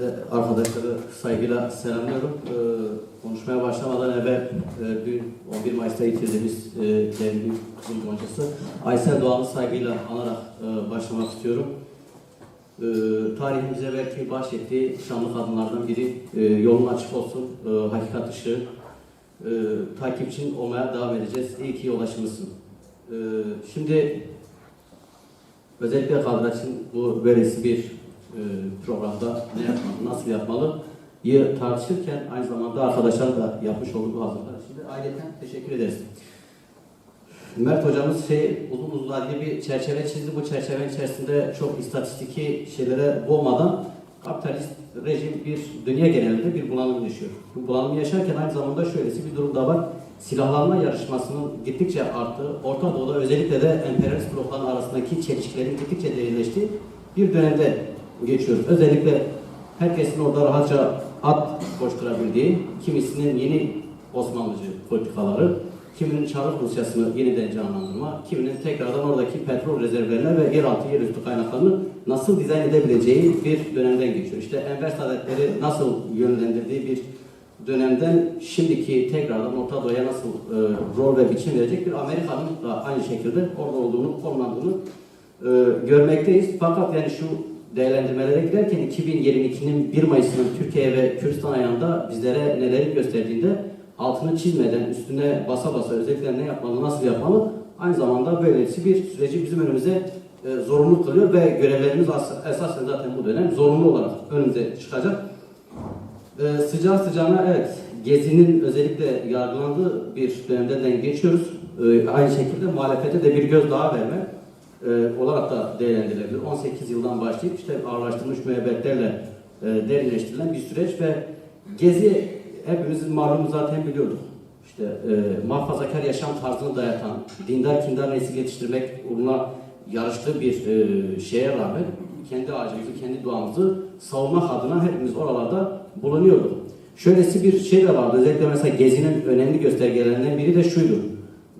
De arkadaşları saygıyla selamlıyorum. Ee, konuşmaya başlamadan evvel e, dün 11 Mayıs'ta yitirdiğimiz e, değerli kızım Goncası Aysel Doğan'ı saygıyla anarak e, başlamak istiyorum. E, tarihimize belki bahşettiği şanlı kadınlardan biri e, yolun açık olsun, e, hakikat ışığı. E, takipçin olmaya devam edeceğiz. İyi ki yoldaşımızsın. E, şimdi özellikle Kadraç'ın bu böylesi bir e, programda ne yapmalı, nasıl yapmalı yı tartışırken aynı zamanda arkadaşlar da yapmış olduğu hazırlıklar için de aileten teşekkür ederiz. Mert hocamız şey uzun uzun adli bir çerçeve çizdi. Bu çerçevenin içerisinde çok istatistiki şeylere boğmadan kapitalist rejim bir dünya genelinde bir bunalım yaşıyor. Bu bunalımı yaşarken aynı zamanda şöylesi bir durum da var. Silahlanma yarışmasının gittikçe arttığı, Orta Doğu'da özellikle de emperyalist blokların arasındaki çelişkilerin gittikçe derinleştiği bir dönemde geçiyoruz. Özellikle herkesin orada rahatça at koşturabildiği, kimisinin yeni Osmanlıcı politikaları, kiminin Çarlık Rusyası'nı yeniden canlandırma, kiminin tekrardan oradaki petrol rezervlerine ve yeraltı yerüstü kaynaklarını nasıl dizayn edebileceği bir dönemden geçiyor. İşte Enver Saadetleri nasıl yönlendirdiği bir dönemden şimdiki tekrardan Orta Doğu'ya nasıl e, rol ve biçim verecek bir Amerika'nın da aynı şekilde orada olduğunu, konumlandığını e, görmekteyiz. Fakat yani şu değerlendirmelere girerken 2022'nin 1 Mayıs'ının Türkiye ve Kürdistan ayağında bizlere neleri gösterdiğinde altını çizmeden üstüne basa basa özellikle ne yapmalı, nasıl yapmalı aynı zamanda böylesi bir süreci bizim önümüze e, zorunlu kılıyor ve görevlerimiz as- esasen zaten bu dönem zorunlu olarak önümüze çıkacak. E, sıcağı sıcağına evet Gezi'nin özellikle yargılandığı bir dönemden geçiyoruz. E, aynı şekilde muhalefete de bir göz daha verme e, olarak da değerlendirilebilir. 18 yıldan başlayıp işte ağırlaştırılmış müebbetlerle e, derinleştirilen bir süreç ve Gezi hepimizin malumu zaten biliyorduk. İşte e, muhafazakar yaşam tarzını dayatan, dindar kindar nesil yetiştirmek uğruna yarıştığı bir e, şeye rağmen kendi ağacımızı, kendi doğamızı savunmak adına hepimiz oralarda bulunuyorduk. Şöylesi bir şey de vardı. Özellikle mesela Gezi'nin önemli göstergelerinden biri de şuydu.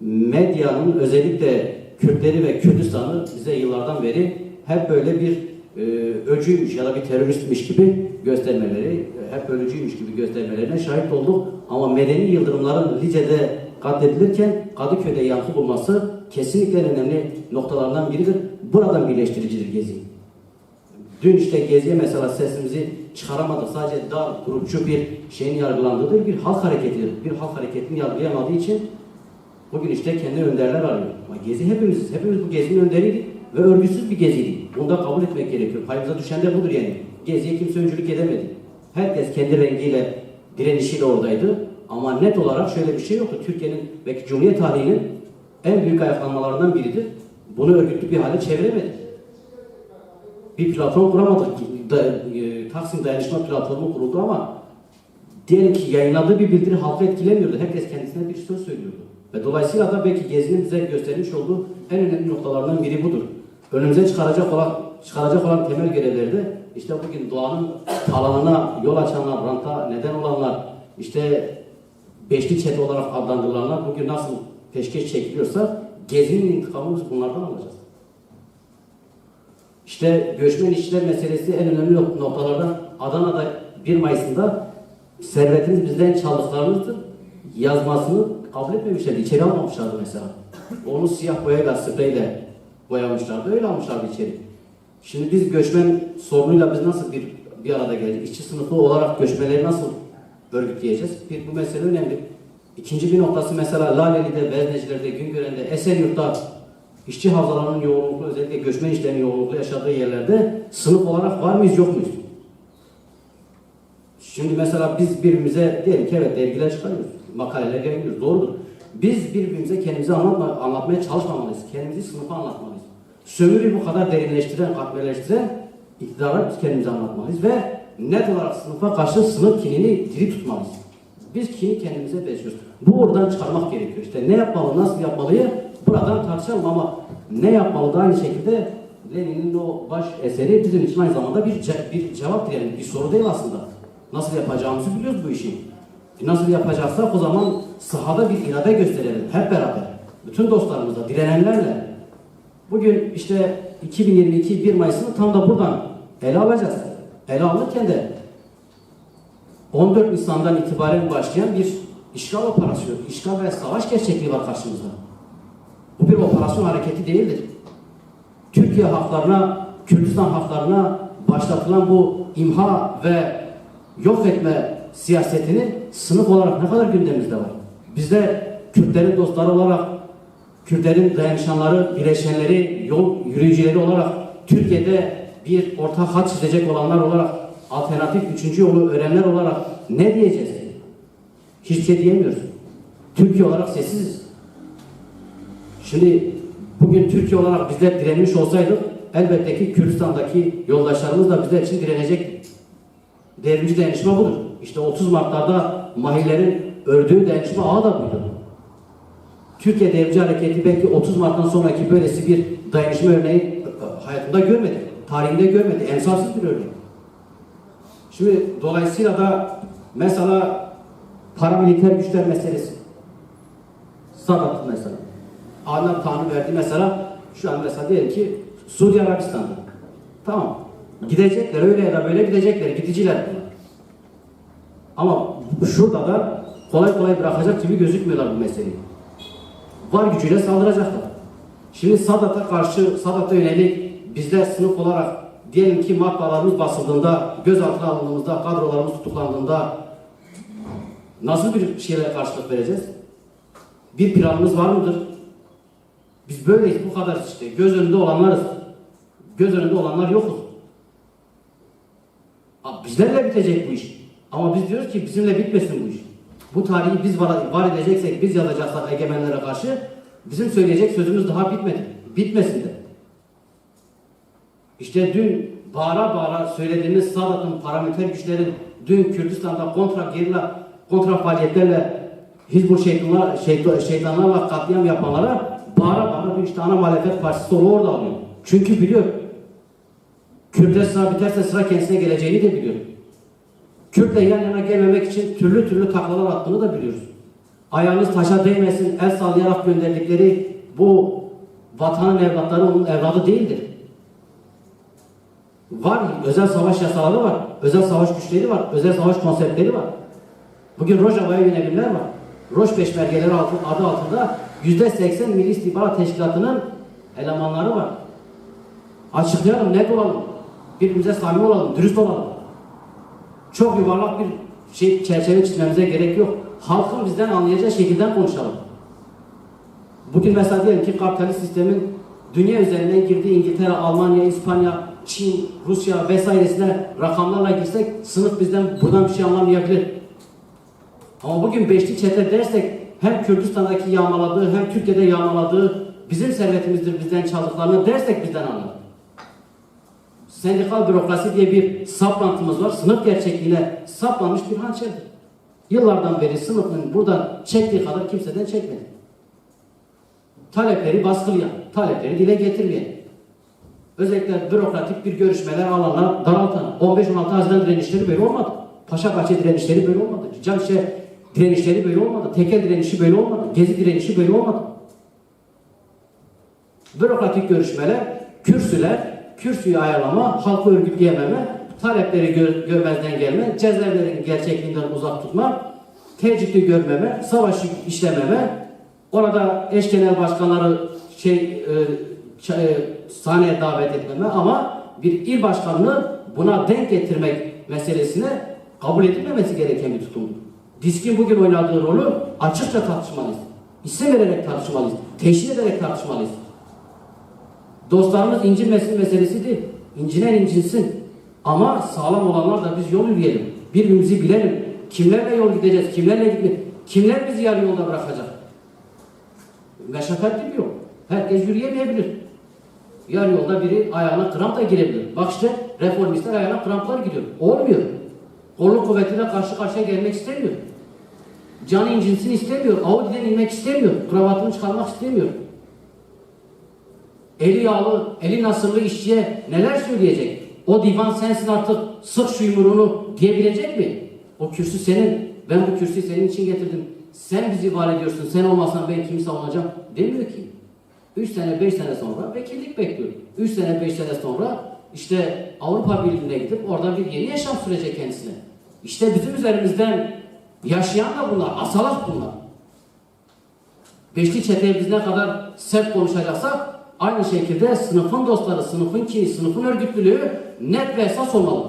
Medyanın özellikle Kürtleri ve Kürdistan'ı bize yıllardan beri hep böyle bir e, öcüymüş ya da bir teröristmiş gibi göstermeleri, e, hep ölücüymüş gibi göstermelerine şahit olduk. Ama medeni yıldırımların Lice'de katledilirken Kadıköy'de yankı bulması kesinlikle önemli noktalardan biridir. Buradan birleştiricidir Gezi. Dün işte Gezi'ye mesela sesimizi çıkaramadık. Sadece dar grupçu bir şeyin yargılandığı bir halk hareketidir. Bir halk hareketini yargılayamadığı için bugün işte kendi önderler arıyor. Ama Gezi hepimiz, hepimiz bu Gezi'nin önderiydik ve örgüsüz bir Gezi'ydik. Bunu da kabul etmek gerekiyor. Payımıza düşen de budur yani. Gezi'ye kimse öncülük edemedi. Herkes kendi rengiyle, direnişiyle oradaydı. Ama net olarak şöyle bir şey yoktu. Türkiye'nin belki Cumhuriyet tarihinin en büyük ayaklanmalarından biridir. Bunu örgütlü bir hale çeviremedi bir platform kuramadık. Da, e, Taksim Dayanışma Platformu kuruldu ama diyelim ki yayınladığı bir bildiri halkı etkilemiyordu. Herkes kendisine bir söz söylüyordu. Ve dolayısıyla da belki Gezi'nin bize göstermiş olduğu en önemli noktalardan biri budur. Önümüze çıkaracak olan çıkaracak olan temel görevleri de işte bugün doğanın alanına yol açanlar, ranta neden olanlar, işte beşli çete olarak adlandırılanlar bugün nasıl peşkeş çekiliyorsa Gezi'nin intikamını bunlardan alacağız. İşte göçmen işçiler meselesi en önemli nok- noktalardan Adana'da 1 Mayıs'ında servetiniz bizden çaldıklarınızdır yazmasını kabul etmemişlerdi. İçeri almamışlardı mesela. Onu siyah boyayla, spreyle boyamışlardı. Öyle almışlardı içeri. Şimdi biz göçmen sorunuyla biz nasıl bir bir arada geleceğiz? İşçi sınıfı olarak göçmenleri nasıl örgütleyeceğiz? Bir, bu mesele önemli. İkinci bir noktası mesela Laleli'de, Vezneciler'de, Güngören'de, Esenyurt'ta işçi havzalarının yoğunluklu, özellikle göçmen işlerinin yoğunluklu yaşadığı yerlerde sınıf olarak var mıyız, yok muyuz? Şimdi mesela biz birbirimize diyelim ki evet dergiler çıkarıyoruz, makaleler yayınlıyoruz, doğrudur. Biz birbirimize kendimizi anlatma, anlatmaya çalışmamalıyız, kendimizi sınıfa anlatmalıyız. Sömürüyü bu kadar derinleştiren, katmerleştiren iktidarlar biz kendimize anlatmalıyız ve net olarak sınıfa karşı sınıf kinini diri tutmalıyız. Biz kini kendimize besliyoruz. Bu oradan çıkarmak gerekiyor. İşte ne yapmalı, nasıl yapmalıyı buradan tartışalım ama ne yapmalı da aynı şekilde Lenin'in o baş eseri bizim için aynı zamanda bir, ce- bir cevap yani bir soru değil aslında. Nasıl yapacağımızı biliyoruz bu işi. E Nasıl yapacaksak o zaman sahada bir irade gösterelim hep beraber. Bütün dostlarımızla, direnenlerle. Bugün işte 2022 1 Mayıs'ını tam da buradan ele alacağız. Ele alırken de 14 Nisan'dan itibaren başlayan bir işgal operasyonu, işgal ve savaş gerçekliği var karşımızda. Bu bir operasyon hareketi değildir. Türkiye haklarına, Kürdistan haklarına başlatılan bu imha ve yok etme siyasetini sınıf olarak ne kadar gündemimizde var. Bizde Kürtlerin dostları olarak, Kürtlerin dayanışanları, bileşenleri, yol yürüyücüleri olarak Türkiye'de bir ortak hat çizecek olanlar olarak, alternatif üçüncü yolu öğrenenler olarak ne diyeceğiz? Hiçbir şey diyemiyoruz. Türkiye olarak sessiziz. Şimdi bugün Türkiye olarak bizler direnmiş olsaydık elbette ki Kürdistan'daki yoldaşlarımız da bizler için direnecek. Devrimci dayanışma budur. İşte 30 Mart'larda Mahillerin ördüğü dayanışma ağı da buydu. Türkiye Devrimci Hareketi belki 30 Mart'tan sonraki böylesi bir dayanışma örneği e, hayatında görmedi. Tarihinde görmedi. Emsalsiz bir örnek. Şimdi dolayısıyla da mesela paramiliter güçler meselesi. Sadat mesela. Allah Tanrı verdi mesela şu an mesela diyelim ki Suudi Arabistan'da. Tamam. Gidecekler öyle ya da böyle gidecekler. Gidiciler bunlar. Ama şurada da kolay kolay bırakacak gibi gözükmüyorlar bu meseleyi. Var gücüyle saldıracaklar. Şimdi Sadat'a karşı, Sadat'a yönelik bizler sınıf olarak diyelim ki matbaalarımız basıldığında, gözaltına alındığımızda, kadrolarımız tutuklandığında nasıl bir şeyle karşılık vereceğiz? Bir planımız var mıdır? Biz böyleyiz, bu kadar işte. Göz önünde olanlarız. Göz önünde olanlar yokuz. Bizlerle bitecek bu iş. Ama biz diyoruz ki bizimle bitmesin bu iş. Bu tarihi biz var, var edeceksek, biz yazacaksak egemenlere karşı bizim söyleyecek sözümüz daha bitmedi. Bitmesin de. İşte dün bağıra bağıra söylediğimiz Sadat'ın paramiliter güçlerin dün Kürdistan'da kontra gerilla kontra faaliyetlerle Hizbul şeytanlar, şeytan, şeytanlarla katliam yapanlara bağıra bağıra bir işte ana muhalefet partisi orada alıyor. Çünkü biliyor. Kürt'e sıra biterse sıra kendisine geleceğini de biliyor. Kürt'le yan yana gelmemek için türlü türlü taklalar attığını da biliyoruz. Ayağınız taşa değmesin, el sallayarak gönderdikleri bu vatanın evlatları onun evladı değildir. Var, özel savaş yasaları var, özel savaş güçleri var, özel savaş konseptleri var. Bugün Rojava'ya yönelimler var. Roj peşmergeleri adı altında yüzde seksen Milli İstihbarat Teşkilatı'nın elemanları var. Açıklayalım, net olalım. Birbirimize samimi olalım, dürüst olalım. Çok yuvarlak bir şey çerçeve çizmemize gerek yok. Halkın bizden anlayacağı şekilde konuşalım. Bugün mesela diyelim ki kapitalist sistemin dünya üzerinden girdiği İngiltere, Almanya, İspanya, Çin, Rusya vesairesine rakamlarla girsek sınıf bizden buradan bir şey anlamayabilir. Ama bugün beşli çete dersek hem Kürdistan'daki yağmaladığı hem Türkiye'de yağmaladığı bizim servetimizdir bizden çaldıklarını dersek bizden anlar. Sendikal bürokrasi diye bir saplantımız var. Sınıf gerçekliğine saplanmış bir hançerdir. Yıllardan beri sınıfın buradan çektiği kadar kimseden çekmedi. Talepleri baskılayan, talepleri dile getirmeyen, özellikle bürokratik bir görüşmeler alanlar daraltan, 15-16 Haziran direnişleri böyle olmadı. Paşabahçe direnişleri böyle olmadı. Canşe direnişleri böyle olmadı. Tekel direnişi böyle olmadı. Gezi direnişi böyle olmadı. Bürokratik görüşmeler, kürsüler, kürsüyü ayarlama, halkı örgütleyememe, talepleri gör, görmezden gelme, cezaevlerin gerçekliğinden uzak tutma, tecrütü görmeme, savaşı işlememe, orada eş genel başkanları şey e, e, sahneye davet etmeme ama bir il başkanını buna denk getirmek meselesine kabul edilmemesi gereken bir tutumdur. Diskin bugün oynadığı rolü açıkça tartışmalıyız. İsim vererek tartışmalıyız. Teşhir ederek tartışmalıyız. Dostlarımız incinmesin meselesi değil. İncinen incinsin. Ama sağlam olanlar da biz yol yürüyelim. Birbirimizi bilelim. Kimlerle yol gideceğiz, kimlerle gitmeyeceğiz. Kimler bizi yarı yolda bırakacak? Meşakkatli bir. Herkes yürüyemeyebilir. Yarı yolda biri ayağına kramp da girebilir. Bak işte reformistler ayağına kramplar giriyor. Olmuyor. Kolluk kuvvetiyle karşı karşıya gelmek istemiyor. Canı incinsin istemiyor. Audi'den inmek istemiyor. Kravatını çıkarmak istemiyor. Eli yağlı, eli nasırlı işçiye neler söyleyecek? O divan sensin artık sık şu yumruğunu diyebilecek mi? O kürsü senin. Ben bu kürsüyü senin için getirdim. Sen bizi var ediyorsun. Sen olmasan ben kimi savunacağım? Demiyor ki. 3 sene 5 sene sonra vekillik bekliyor. 3 sene 5 sene sonra işte Avrupa Birliği'ne gidip oradan bir yeni yaşam sürecek kendisine. İşte bizim üzerimizden yaşayan da bunlar, asalak bunlar. Beşli çeteye biz ne kadar sert konuşacaksak aynı şekilde sınıfın dostları, sınıfın kini, sınıfın örgütlülüğü net ve esas olmalı.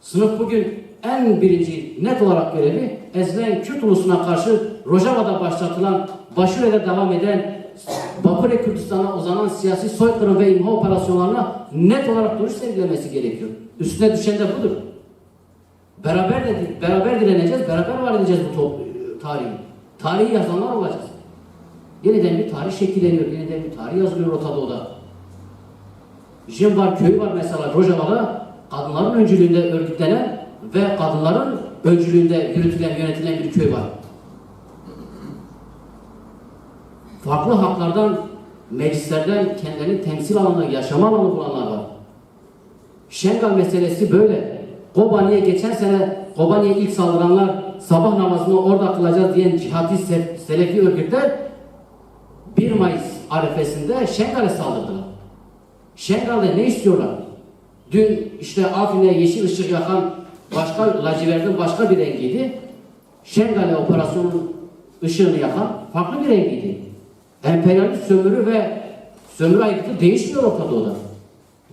Sınıf bugün en birinci net olarak görevi ezilen Kürt ulusuna karşı Rojava'da başlatılan, Başure'de devam eden Baküre Kürdistan'a uzanan siyasi soykırım ve imha operasyonlarına net olarak duruş sergilemesi gerekiyor. Üstüne düşen de budur. Beraber de, beraber direneceğiz, beraber var edeceğiz bu top, tarihi. Tarihi yazanlar olacağız. Yeniden bir tarih şekilleniyor, yeniden bir tarih yazılıyor Orta Doğu'da. Jimbar köyü var mesela Rojava'da kadınların öncülüğünde örgütlenen ve kadınların öncülüğünde yürütülen, yönetilen bir köy var. Farklı haklardan, meclislerden kendilerini temsil alanı, yaşama alanı bulanlar var. Şengal meselesi böyle. Kobani'ye geçen sene Kobani'ye ilk saldıranlar sabah namazını orada kılacağız diyen cihadi se- selefi örgütler 1 Mayıs arifesinde Şengal'e saldırdılar. Şengal'de ne istiyorlar? Dün işte Afrin'e yeşil ışık yakan başka lacivertin başka bir rengiydi. Şengal'e operasyonun ışığını yakan farklı bir rengiydi. Emperyalist sömürü ve sömürü aygıtı değişmiyor Orta Doğu'da.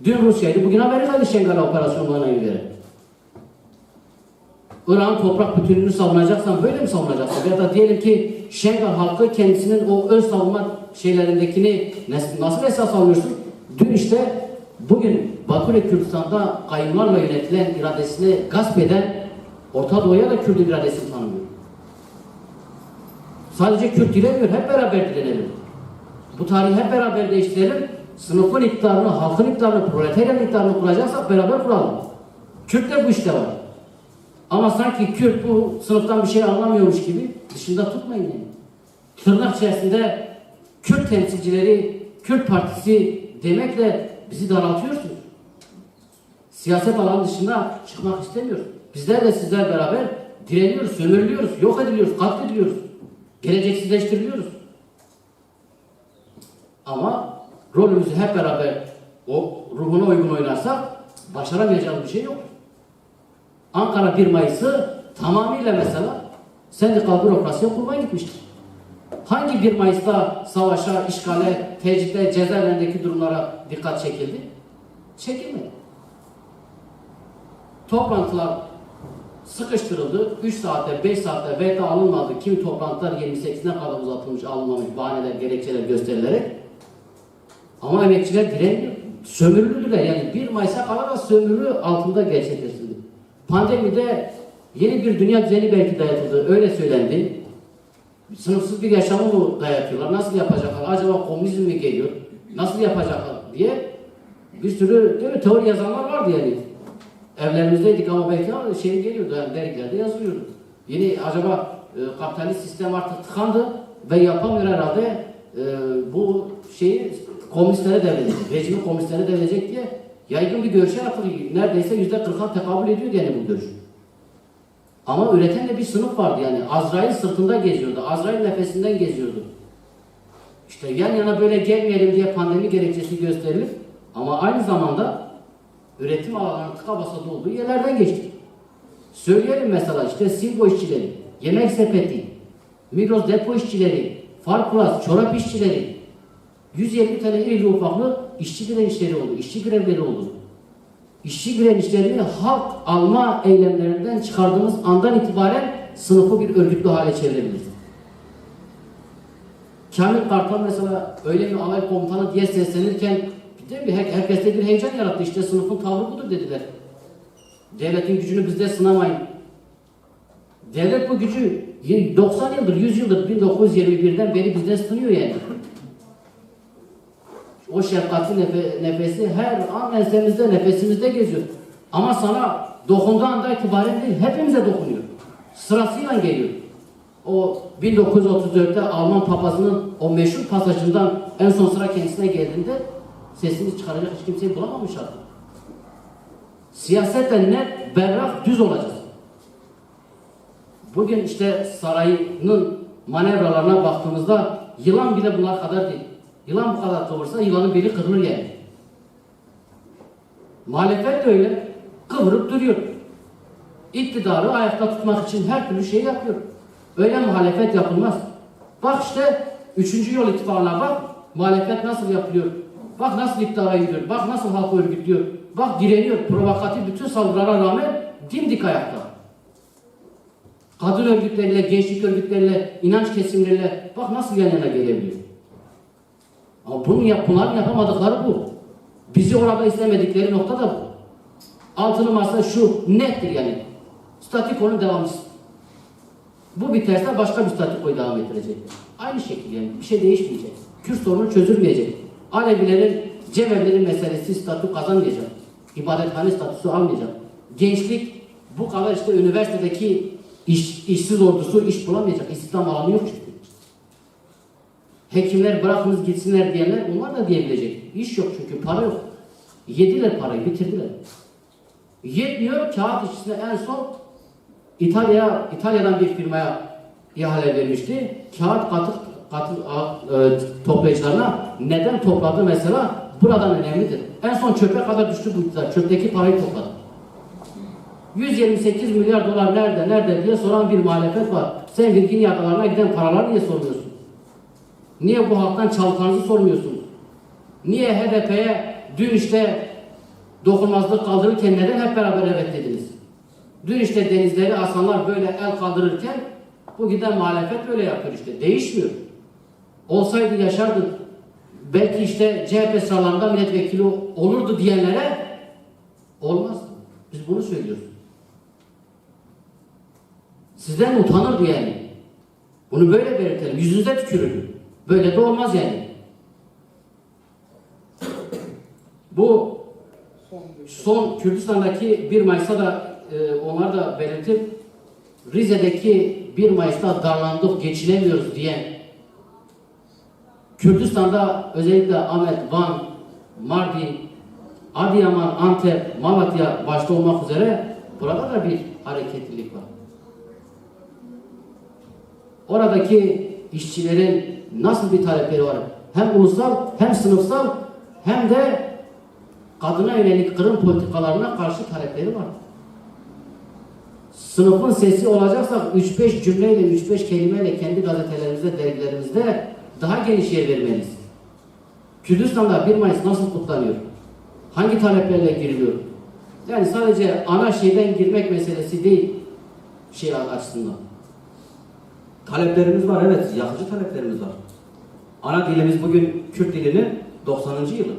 Dün Rusya'ydı, bugün Amerika'ydı Şengal operasyonlarına göre. Irak'ın toprak bütünlüğünü savunacaksan böyle mi savunacaksın? Ya da diyelim ki Şengal halkı kendisinin o ön savunma şeylerindekini nasıl, esas alıyorsun? Dün işte bugün Baküre Kürdistan'da kayımlarla yönetilen iradesini gasp eden Orta Doğu'ya da Kürt iradesini tanımıyor. Sadece Kürt dilemiyor, hep beraber dilenelim. Bu tarihi hep beraber değiştirelim. Sınıfın iktidarını, halkın iktidarını, proletaryanın iktidarını kuracaksak beraber kuralım. Kürt de bu işte var. Ama sanki Kürt bu sınıftan bir şey anlamıyormuş gibi dışında tutmayın yani. Tırnak içerisinde Kürt temsilcileri, Kürt partisi demekle bizi daraltıyorsunuz. Siyaset alanı dışında çıkmak istemiyoruz. Bizler de sizler beraber direniyoruz, sömürülüyoruz, yok ediliyoruz, katlediliyoruz. Geleceksizleştiriliyoruz. Ama rolümüzü hep beraber o ruhuna uygun oynarsak başaramayacağımız bir şey yok. Ankara 1 Mayıs'ı tamamıyla mesela sendikal bürokrasiye kurban gitmiştir. Hangi 1 Mayıs'ta savaşa, işgale, tecride, cezaevlerindeki durumlara dikkat çekildi? Çekilmedi. Toplantılar sıkıştırıldı. 3 saatte, 5 saatte veta alınmadı. Kimi toplantılar 28'ine kadar uzatılmış, alınmamış, bahaneler, gerekçeler gösterilerek. Ama emekçiler direniyor. Sömürüldüler. Yani 1 Mayıs'a kadar da sömürü altında gerçekleştirildi. Pandemide yeni bir dünya düzeni belki dayatıldı. Öyle söylendi. Sınıfsız bir yaşamı mı dayatıyorlar? Nasıl yapacaklar? Acaba komünizm mi geliyor? Nasıl yapacaklar diye bir sürü değil mi, teori yazanlar vardı yani. Evlerimizdeydik ama belki şey geliyordu yani dergilerde yazılıyordu. Yeni acaba e, kapitalist sistem artık tıkandı ve yapamıyor herhalde e, bu şeyi komünistlere devredecek, rejimi komünistlere devredecek diye yaygın bir görüşe artık neredeyse yüzde kırka tekabül ediyor yani bu görüş. Ama üreten de bir sınıf vardı yani. Azrail sırtında geziyordu. Azrail nefesinden geziyordu. İşte yan yana böyle gelmeyelim diye pandemi gerekçesi gösterilip ama aynı zamanda üretim alanlarının tıka basa olduğu yerlerden geçtik. Söyleyelim mesela işte Silvo işçileri, yemek sepeti, Migros depo işçileri, Farklas, çorap işçileri, 150 tane irili ufaklı işçi direnişleri oldu, işçi grevleri oldu. İşçi direnişlerini halk alma eylemlerinden çıkardığımız andan itibaren sınıfı bir örgütlü hale çevirebiliriz. Kamil Kartal mesela öyle bir alay komutanı diye seslenirken değil mi? Her, herkeste bir heyecan yarattı. İşte sınıfın tavrı budur dediler. Devletin gücünü bizde sınamayın. Devlet bu gücü 90 yıldır, 100 yıldır 1921'den beri bizde sınıyor yani. O şefkatli nefe, nefesi her an ensemizde, nefesimizde geziyor. Ama sana dokunduğu anda itibaren değil, hepimize dokunuyor. Sırasıyla geliyor. O 1934'te Alman papazının o meşhur pasajından en son sıra kendisine geldiğinde sesini çıkaracak hiç kimseyi bulamamış artık. Siyasetle net, berrak, düz olacağız. Bugün işte sarayının manevralarına baktığımızda yılan bile bunlar kadar değil. Yılan bu kadar kıvırsa yılanın beli kırılır yani. Muhalefet de öyle. Kıvırıp duruyor. iktidarı ayakta tutmak için her türlü şeyi yapıyor. Öyle muhalefet yapılmaz. Bak işte üçüncü yol ittifakına bak muhalefet nasıl yapılıyor. Bak nasıl iktidara gidiyor. Bak nasıl halkı örgütlüyor. Bak direniyor. Provokatif bütün saldırılara rağmen dimdik ayakta. Kadın örgütleriyle, gençlik örgütleriyle, inanç kesimleriyle bak nasıl yan yana gelebiliyor. Ama bunu yap, bunların yapamadıkları bu. Bizi orada istemedikleri nokta da bu. Altılı masa şu nettir yani. Statükonun devamcısı. Bu biterse başka bir statükoyu devam ettirecek. Aynı şekilde yani bir şey değişmeyecek. Kürt sorunu çözülmeyecek. Alevilerin, Cemevilerin meselesi statü kazanmayacak. İbadethane statüsü almayacak. Gençlik bu kadar işte üniversitedeki iş, işsiz ordusu iş bulamayacak. İstihdam alanı yok çünkü. Hekimler bırakınız gitsinler diyenler onlar da diyebilecek. İş yok çünkü para yok. Yediler parayı bitirdiler. Yetmiyor kağıt işçisine en son İtalya İtalya'dan bir firmaya ihale vermişti. Kağıt katık katı, e, toplayıcılarına neden topladı mesela buradan önemlidir. En son çöpe kadar düştü bu iktidar. Çöpteki parayı topladı. 128 milyar dolar nerede nerede diye soran bir muhalefet var. Sen Virginia adalarına giden paralar niye sormuyorsun? Niye bu halktan çalkanızı sormuyorsunuz? Niye HDP'ye dün işte dokunmazlık kaldırırken neden hep beraber evet dediniz? Dün işte denizleri asanlar böyle el kaldırırken bu giden muhalefet böyle yapıyor işte. Değişmiyor. Olsaydı yaşardı. Belki işte CHP sıralarında milletvekili olurdu diyenlere olmaz. Biz bunu söylüyoruz. Sizden utanırdı yani. Bunu böyle belirtelim. Yüzünüze tükürün. Böyle de olmaz yani. Bu son Kürdistan'daki 1 Mayıs'ta da e, onlar da belirtip Rize'deki 1 Mayıs'ta darlandık, geçinemiyoruz diyen Kürdistan'da özellikle Ahmet, Van, Mardin, Adıyaman, Antep, Malatya başta olmak üzere burada da bir hareketlilik var. Oradaki işçilerin nasıl bir talepleri var? Hem ulusal hem sınıfsal hem de kadına yönelik kırım politikalarına karşı talepleri var. Sınıfın sesi olacaksak 3-5 cümleyle, 3-5 kelimeyle kendi gazetelerimizde, dergilerimizde daha geniş yer vermeliyiz. Kürdistan'da 1 Mayıs nasıl kutlanıyor? Hangi taleplerle giriliyor? Yani sadece ana şeyden girmek meselesi değil şey açısından. Taleplerimiz var evet, yakıcı taleplerimiz var. Ana dilimiz bugün Kürt dilinin 90. yılı.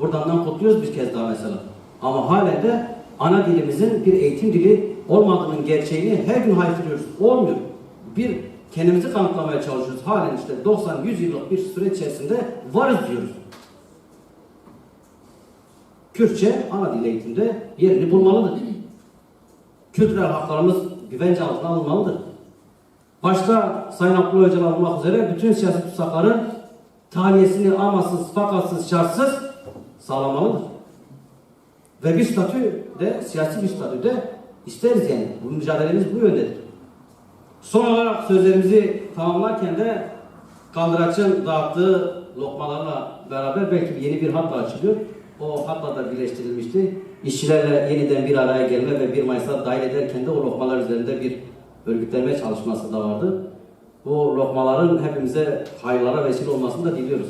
Buradan kutluyoruz bir kez daha mesela. Ama halen de ana dilimizin bir eğitim dili olmadığının gerçeğini her gün haykırıyoruz. Olmuyor. Bir kendimizi kanıtlamaya çalışıyoruz. Halen işte 90-100 yıllık bir süre içerisinde varız diyoruz. Kürtçe ana dil eğitimde yerini bulmalıdır. Kültürel haklarımız güvence altına alınmalıdır. Başta Sayın Abdullah Öcalan olmak üzere bütün siyasi tutsakların tahliyesini amasız, fakatsız, şartsız sağlamalıdır. Ve bir statü de, siyasi bir statü de isteriz yani. Bu mücadelemiz bu yöndedir. Son olarak sözlerimizi tamamlarken de Kaldıraç'ın dağıttığı lokmalarla beraber belki yeni bir hat da açılıyor. O hatla da birleştirilmişti. İşçilerle yeniden bir araya gelme ve 1 Mayıs'a dahil ederken de o lokmalar üzerinde bir örgütlenme çalışması da vardı. Bu lokmaların hepimize hayırlara vesile olmasını da diliyoruz.